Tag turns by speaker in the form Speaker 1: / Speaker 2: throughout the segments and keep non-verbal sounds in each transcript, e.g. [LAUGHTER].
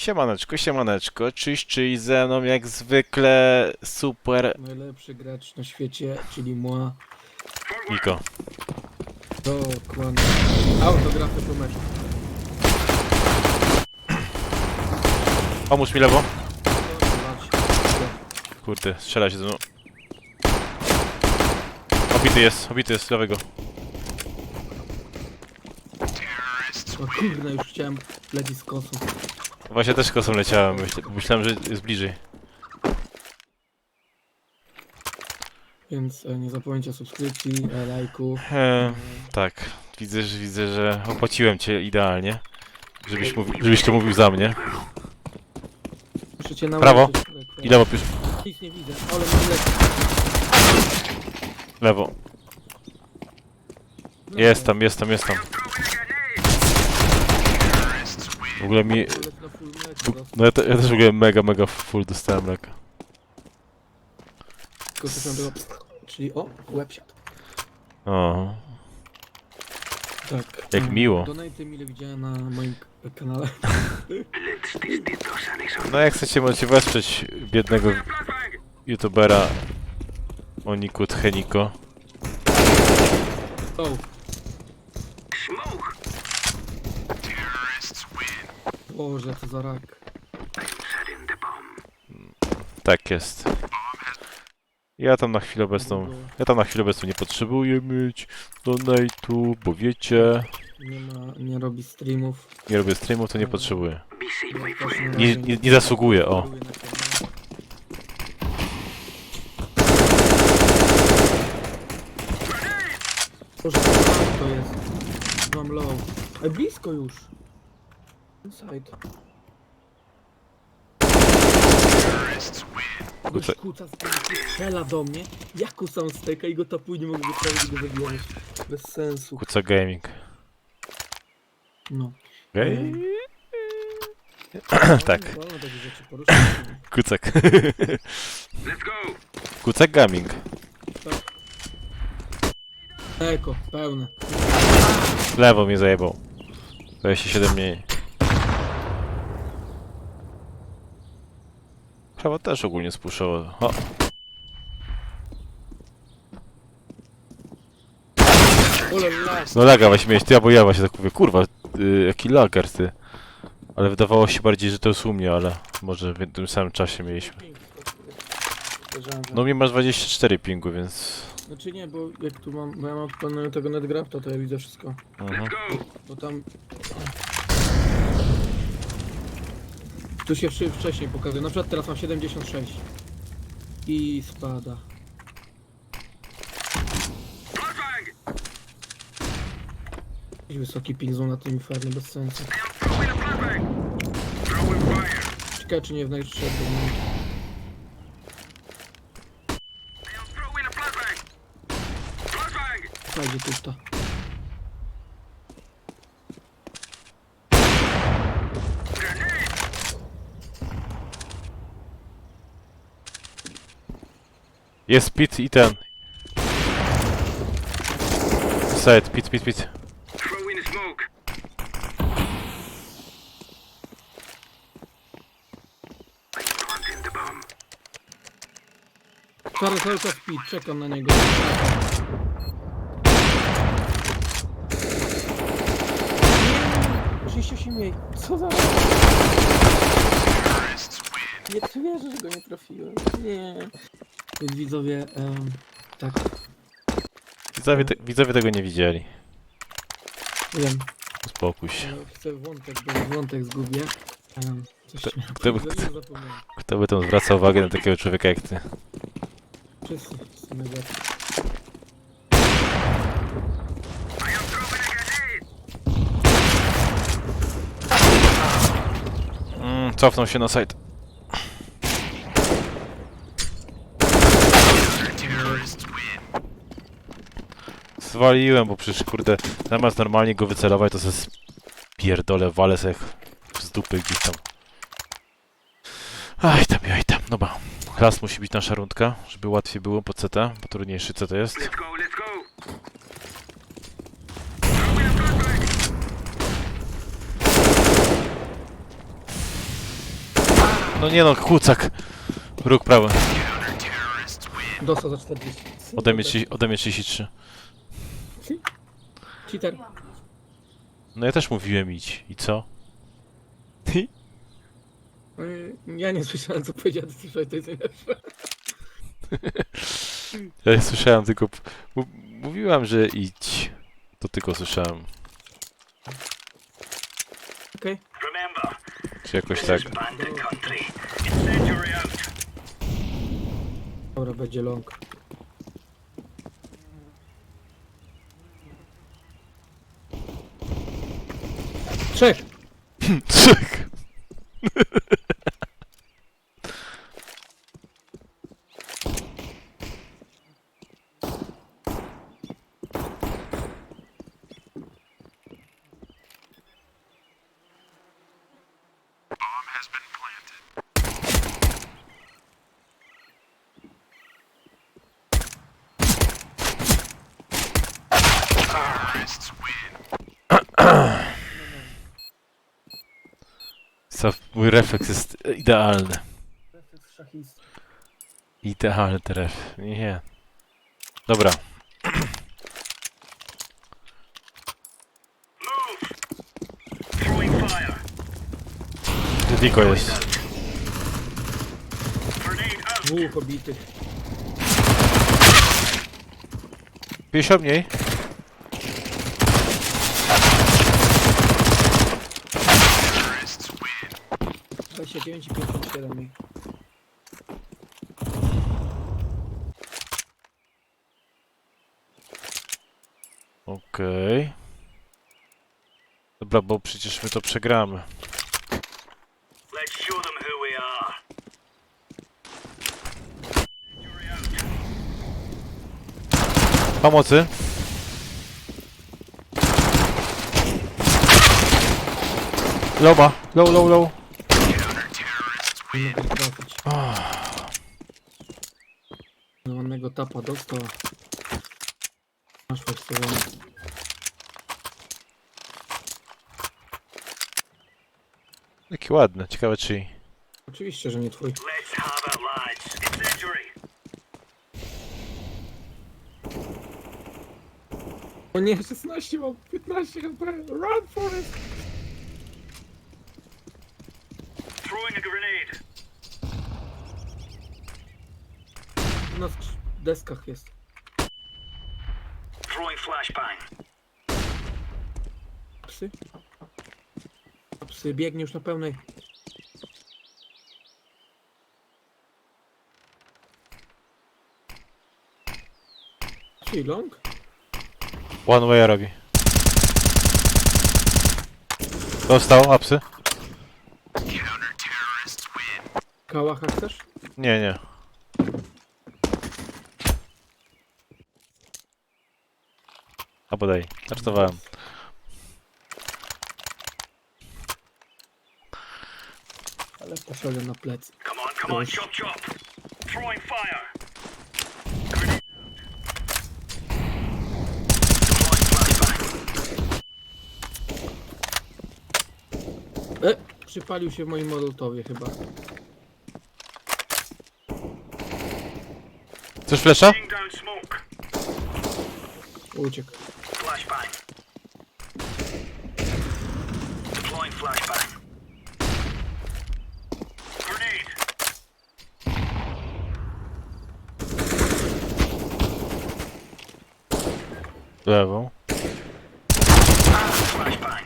Speaker 1: Siemaneczko, siemaneczko, czyś, czyś ze mną jak zwykle, super,
Speaker 2: Najlepszy gracz na świecie, czyli moi.
Speaker 1: Niko.
Speaker 2: Dokładnie. Autografy po meczu.
Speaker 1: Pomóż mi lewo. Kurde, strzela się ze mną. Obity jest, obity jest, lewego.
Speaker 2: O kurde, już chciałem lecieć z kosą.
Speaker 1: Właśnie też kosą leciałem, myśl, myślałem, że jest bliżej.
Speaker 2: Więc e, nie zapomnijcie o subskrypcji, e, lajku.
Speaker 1: Eee, tak, widzę, że widzę, że opłaciłem cię idealnie. Żebyś, mówi, żebyś to mówił za mnie.
Speaker 2: Muszę cię
Speaker 1: Prawo.
Speaker 2: nauczyć. lekko.
Speaker 1: I lewo, pisz.
Speaker 2: Nic nie widzę, ale mam.
Speaker 1: Lewo. Jest tam, jest tam, jest tam. W ogóle mi...
Speaker 2: Full dostał.
Speaker 1: No ja, te, ja też w ogóle mega, mega full dostałem leka.
Speaker 2: Tylko tam było. Czyli o, łeb siadł.
Speaker 1: O,
Speaker 2: Tak.
Speaker 1: Jak
Speaker 2: e,
Speaker 1: miło.
Speaker 2: Donaty mile widziałem na moim k- kanale.
Speaker 1: No jak chcecie, możecie wesprzeć biednego youtubera Oniku Tcheniko.
Speaker 2: O! Boże, co za rak.
Speaker 1: Tak jest. Ja tam na chwilę obecną... Ja tam na chwilę obecną nie potrzebuję mieć donate'u, bo wiecie...
Speaker 2: Nie ma, nie robi streamów.
Speaker 1: Nie robię streamów, to nie potrzebuję.
Speaker 2: Ja też na
Speaker 1: Nie,
Speaker 2: razie
Speaker 1: nie, nie zasługuję, o.
Speaker 2: na kanale. Boże, co to jest? Mam low. Ej, blisko już. Inside. Gość
Speaker 1: Kuce-
Speaker 2: kuca z strzela do mnie, ja kusam steka i go tapuję, nie mogę i go zabijać. Bez sensu.
Speaker 1: Kuca Gaming.
Speaker 2: No.
Speaker 1: Gej?
Speaker 2: No, [CLEARS THROAT]
Speaker 1: Tak.
Speaker 2: wolno takie rzeczy.
Speaker 1: Kucek. Kucek Gaming.
Speaker 2: Eko, pełne.
Speaker 1: Lewo mnie zajebał. 27 mniej. Prawo też ogólnie spuszało. O, no laga właśnie miałeś, ty albo ja właśnie tak mówię, kurwa, y, jaki lager ty. Ale wydawało się bardziej, że to jest u mnie, ale może w tym samym czasie mieliśmy. No mnie masz 24 pingu, więc...
Speaker 2: Znaczy nie, bo jak tu mam, bo ja mam odpalonego tego netgrafta, to ja widzę wszystko.
Speaker 1: Mhm.
Speaker 2: Bo tam... Tu się wszy- wcześniej pokazuje, na przykład teraz mam 76. I spada. Jakiś wysoki ping zone na tym infernie, bez sensu. Ciekawe czy nie w najszczerszym momencie. Fajnie tusta.
Speaker 1: Jest pit i ten. Side, pit, pit, pit.
Speaker 2: Czarny cały czas pit, czekam na niego. Nie, 38 mniej. Co za... Nie wierzę, że go nie trafiłem. Nie. Więc widzowie, em, tak,
Speaker 1: Widzowie, te, widzowie tego nie widzieli.
Speaker 2: wiem.
Speaker 1: Uspokój się.
Speaker 2: ale Chcę wątek, bo wątek zgubię. Coś
Speaker 1: Kto-
Speaker 2: miałem
Speaker 1: kto by-
Speaker 2: powiedzieć, zapomniałem.
Speaker 1: Kto by tam zwracał uwagę na takiego człowieka jak ty?
Speaker 2: Wszyscy, wszyscy najbardziej.
Speaker 1: Mm, cofnął się na site. Zwaliłem, bo przecież kurde, zamiast normalnie go wycelować, to se pierdolę, walę se z dupy gdzieś tam. Aj tam, aj tam, dobra. Raz musi być nasza rundka, żeby łatwiej było po CT, bo trudniejszy CT jest.
Speaker 3: Let's go, let's go.
Speaker 1: No nie no, kucak. Róg prawy.
Speaker 2: Dostał za 40.
Speaker 1: Ode mnie, ode mnie 33.
Speaker 2: Cheater.
Speaker 1: No ja też mówiłem idź. I co?
Speaker 2: Yy, Ja nie słyszałem co powiedział, ty słyszałeś, to jest najlepsze. [LAUGHS]
Speaker 1: Ja nie słyszałem tylko... p- Mówiłam, że idź. To tylko słyszałem.
Speaker 2: Okej.
Speaker 3: Remember,
Speaker 1: Czy jakoś tak.
Speaker 3: bandit country. Incendiary out.
Speaker 2: Dobra, będzie long. Trzech! [LAUGHS]
Speaker 1: Trzech. Co, mój refleks jest idealny. Idealny tref. Nie. Dobra. Diko jest.
Speaker 2: Dwóch obitych.
Speaker 1: 50 mniej.
Speaker 2: Dwadzieścia dziewięć i 57 mi.
Speaker 1: Okej. Dobra, bo przecież my to przegramy.
Speaker 3: Let's show them who we are. Incendiary out.
Speaker 1: Pomocy. Loma. Low, low, low.
Speaker 2: Nie mogę trafić. No, Ładnego tapa dostał. Masz podstawiony.
Speaker 1: Jaki ładny. Ciekawe czy...
Speaker 2: Oczywiście, że nie twój.
Speaker 3: Let's have it, lads. Incendiary.
Speaker 2: O nie, 16 mam 15 HP. Run for it!
Speaker 3: Throwing a grenade.
Speaker 2: Na skrz- deskach jest.
Speaker 3: Throwing flashbang.
Speaker 2: Psy. Psy, biegnie już na pełnej. Czyli long?
Speaker 1: One way robi. Dostał, apsy?
Speaker 2: Kałacha chcesz?
Speaker 1: Nie, nie. A bodaj, żartowałem.
Speaker 2: Ale poszedłem na plecy.
Speaker 3: Come on, come on, chop chop. Throwing fire.
Speaker 2: E, przypalił się w moim modutowie chyba.
Speaker 1: Chcesz flesza?
Speaker 3: Laying down smoke.
Speaker 2: Uciekł.
Speaker 3: Flashbang. Deploying flashbang. Grenade.
Speaker 1: Lewą.
Speaker 3: Flashbang.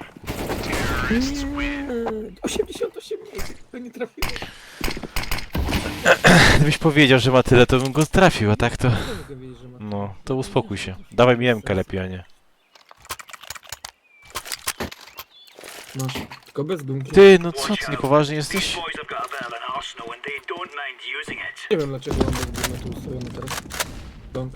Speaker 2: Nie, 88 miejsc, to nie trafiłem. [CLEARS THROAT]
Speaker 1: Gdybyś powiedział, że ma tyle, to bym go trafił, a tak to...
Speaker 2: Nie mogę wiedzieć, że ma.
Speaker 1: No, to uspokój się. Dawaj mi lepiej, a nie.
Speaker 2: Masz, tylko bez dumki.
Speaker 1: Ty, no co ty, niepoważnie jesteś?
Speaker 2: Nie wiem dlaczego on bez dumki tu ustawiony teraz.
Speaker 3: Out.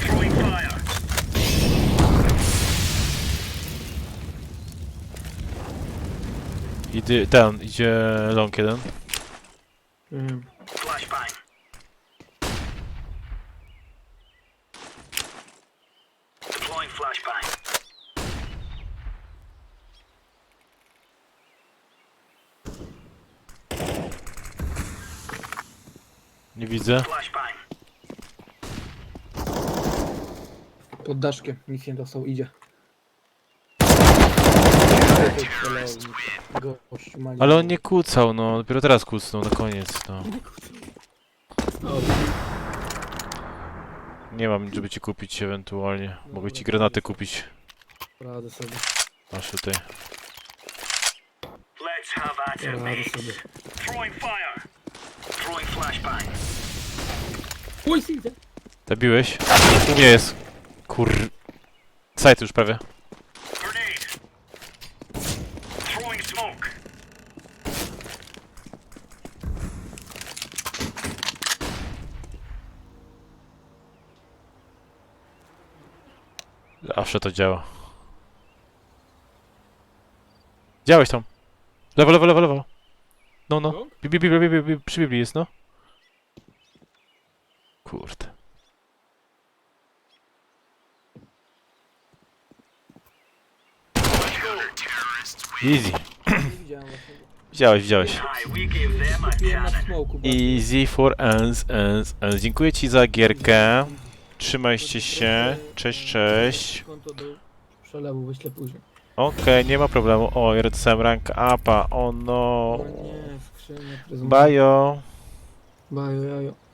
Speaker 3: Throwing fire.
Speaker 1: Idzie, ten, idzie long jeden.
Speaker 2: Nie wiem.
Speaker 3: Flashbang. Deploying flashbang.
Speaker 1: Nie widzę.
Speaker 2: Pod daszkiem, nic nie dostał, idzie. Gościu, mali.
Speaker 1: Ale on nie kłócał, no. Dopiero teraz kłócnął, na koniec, no. Nie mam, żeby ci kupić ewentualnie. Mogę ci granaty kupić.
Speaker 2: Radzę sobie,
Speaker 1: Masz tutaj.
Speaker 3: Let's have at it,
Speaker 2: radzę
Speaker 3: mate.
Speaker 2: sobie.
Speaker 3: Throwing fire.
Speaker 2: Uj.
Speaker 1: Zabiłeś? Nie jest. Kur... Site już prawie. Zawsze to działa. Działeś tam. Lewo, lewo, lewo, lewo. No, no.
Speaker 2: Long?
Speaker 1: Bi, bi, bi, bi, bi, bi, przy Biblii jest, no. Kurde. Easy.
Speaker 2: Nie widziałem właśnie.
Speaker 1: Widziałeś, widziałeś.
Speaker 2: Na.
Speaker 1: Easy for ens, ens, ens. Dziękuję ci za gierkę. Trzymajcie się. Cześć, cześć.
Speaker 2: Konto do przelewu wyślę później.
Speaker 1: Okej, nie ma problemu. O, ja dostałem rank upa. O no.
Speaker 2: O nie, prezentacja.
Speaker 1: Bajo.
Speaker 2: Bajo, jajo.